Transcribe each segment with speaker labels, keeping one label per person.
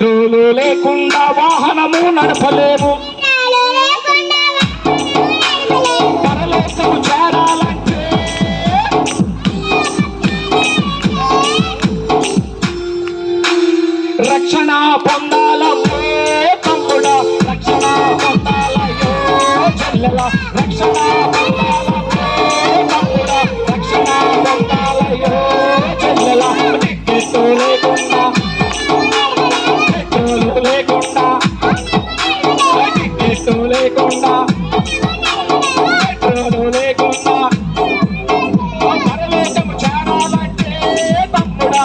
Speaker 1: శత్రువులు లేకుండా వాహనము నడపలేము. పరలోకము చేరాలంటే రక్షణ పొందాల తమ్ముడా రక్షణ పొందాలయ్యో చెల్లెల రక్షణ పొందాలమ్మో లేకుండా. లేకుండా. చేరాలంటే తమ్ముడా?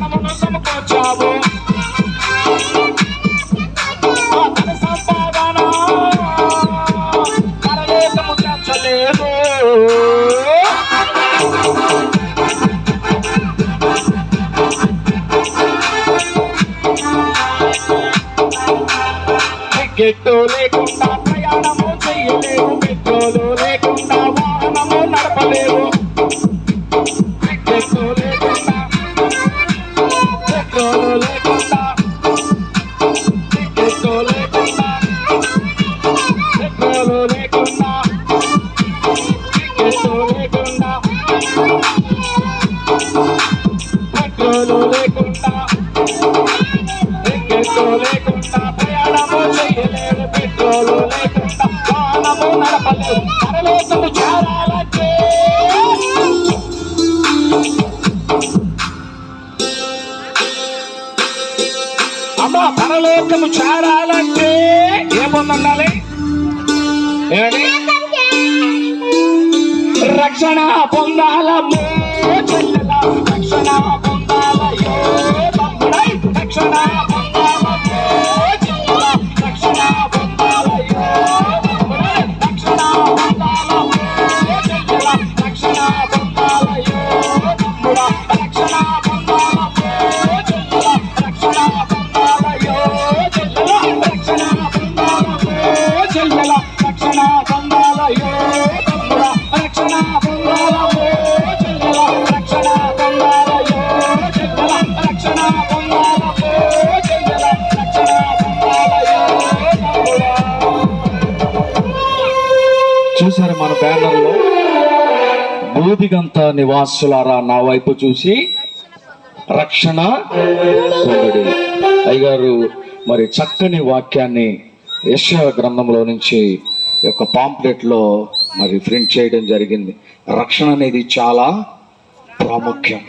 Speaker 1: టికెట్టు లేకుండా ప్రయాణము చేయలేవు పెట్రోలు లేకుండా వాహనము నడపలేవు టికెట్టు లేకుండా పెట్రోలు లేకుండా వాహనము పరలోకము చేరాలంటే అమ్మా పరలోకము చేరాలంటే ఏముందండాలి? ఏమని రక్షణ పొందాలమ్మో రక్షణ చూసారు మన బ్యానర్లో బూదిగంత నివాసులారా నా వైపు చూసి రక్షణ పొందుడి. అయ్యగారు మరి చక్కని వాక్యాన్ని యశ గ్రంథంలో నుంచి యొక్క పాంప్లెట్లో మరి ప్రింట్ చేయడం జరిగింది. రక్షణ అనేది చాలా ప్రాముఖ్యం.